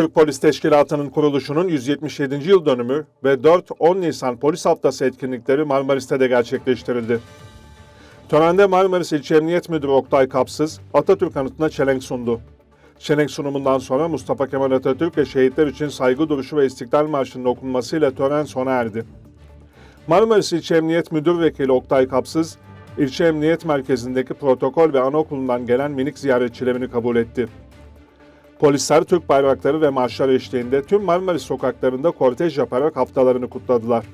Türk Polis Teşkilatı'nın kuruluşunun 177. yıl dönümü ve 4-10 Nisan Polis Haftası etkinlikleri Marmaris'te de gerçekleştirildi. Törende Marmaris İlçe Emniyet Müdürü Oktay Kapsız, Atatürk anıtına çelenk sundu. Çelenk sunumundan sonra Mustafa Kemal Atatürk ve şehitler için saygı duruşu ve İstiklal Marşı'nın okunmasıyla tören sona erdi. Marmaris İlçe Emniyet Müdür Vekili Oktay Kapsız, ilçe emniyet merkezindeki protokol ve anaokulundan gelen minik ziyaretçilerini kabul etti. Polisler Türk bayrakları ve marşlar eşliğinde tüm Marmaris sokaklarında kortej yaparak haftalarını kutladılar.